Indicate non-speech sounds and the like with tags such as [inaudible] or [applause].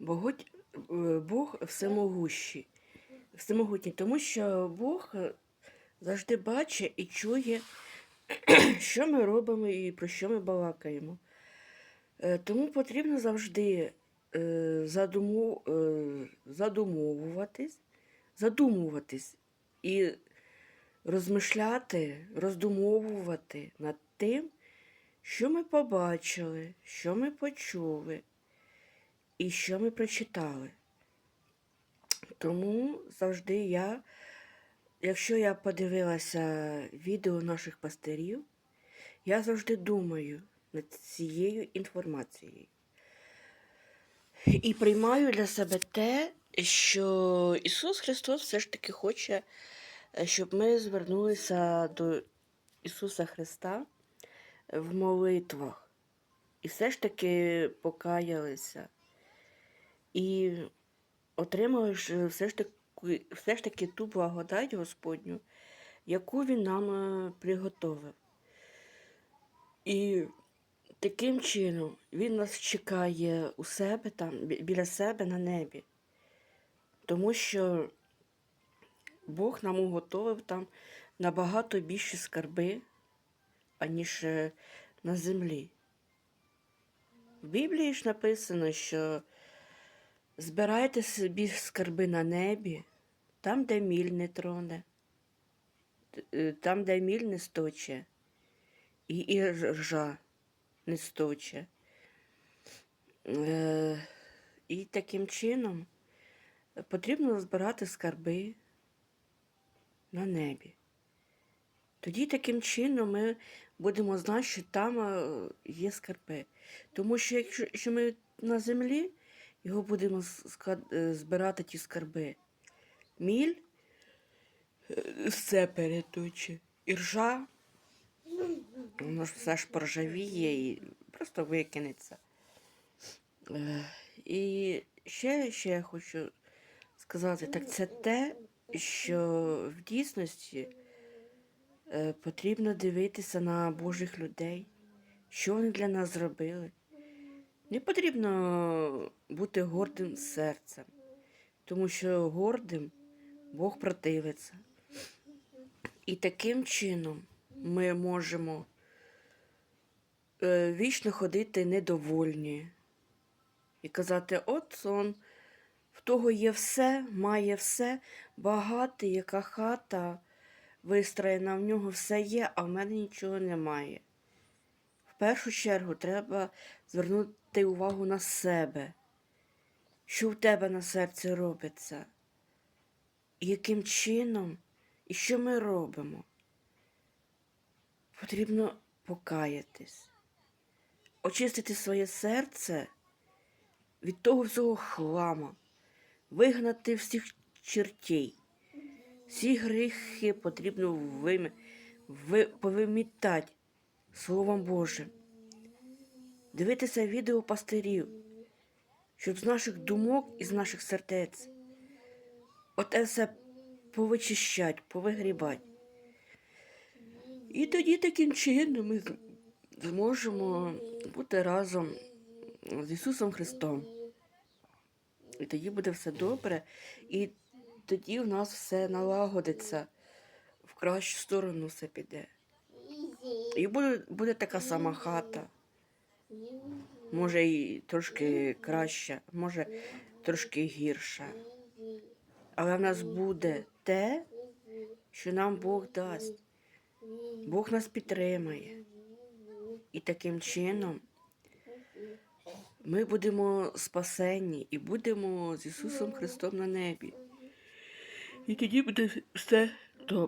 Е, Бог всемогущий, всемогутній, тому що Бог е, завжди бачить і чує, [clears throat] що ми робимо і про що ми балакаємо. Е, Тому потрібно завжди задумовуватись, задумуватись і розмишляти, роздумовувати над тим, що ми побачили, що ми почули і що ми прочитали. Тому завжди я, якщо я подивилася відео наших пастирів, я завжди думаю над цією інформацією. І приймаю для себе те, що Ісус Христос все ж таки хоче, щоб ми звернулися до Ісуса Христа в молитвах і все ж таки покаялися. І отримали ж все ж таки, все ж таки ту благодать Господню, яку Він нам е, приготовив. І таким чином Він нас чекає у себе там, біля себе на небі. Тому що Бог нам уготовив там набагато більші скарби, аніж е, на землі. В Біблії ж написано, що збирайте собі скарби на небі, там, де міль не троне, е, там, де міль не сточе, і, і ржа не сточе. Е, і таким чином потрібно збирати скарби на небі. Тоді таким чином ми будемо знати, що там е, є скарби. Тому що якщо якщо ми на землі, його будемо е, збирати ті скарби. Міль е, все переточе. Іржа, воно ж все ж поржавіє і просто викинеться. Е, І ще, ще я хочу сказати, так це те, що в дійсності потрібно дивитися на Божих людей, що вони для нас зробили. Не потрібно бути гордим серцем, тому що гордим Бог противиться. І таким чином ми можемо е, вічно ходити недовольні і казати, от он, в того є все, має все, багатий, яка хата вистроєна, в нього все є, а в мене нічого немає. В першу чергу треба звернути увагу на себе, що в тебе на серці робиться, яким чином, і що ми робимо. Потрібно покаятись, очистити своє серце від того всього хлама, вигнати всіх чертей. Всі гріхи потрібно вим... ви... повимітати Словом Божим. Дивитися відео пастирів, щоб з наших думок і з наших сердець оте все повичищать, повигрібати. І тоді таким чином ми зможемо бути разом з Ісусом Христом. І тоді буде все добре, і тоді в нас все налагодиться, в кращу сторону все піде. І буде, буде така сама хата. Може, і трошки краща, може, трошки гірша. Але в нас буде те, що нам Бог дасть. Бог нас підтримає. І таким чином ми будемо спасені і будемо з Ісусом Христом на небі. І тоді буде все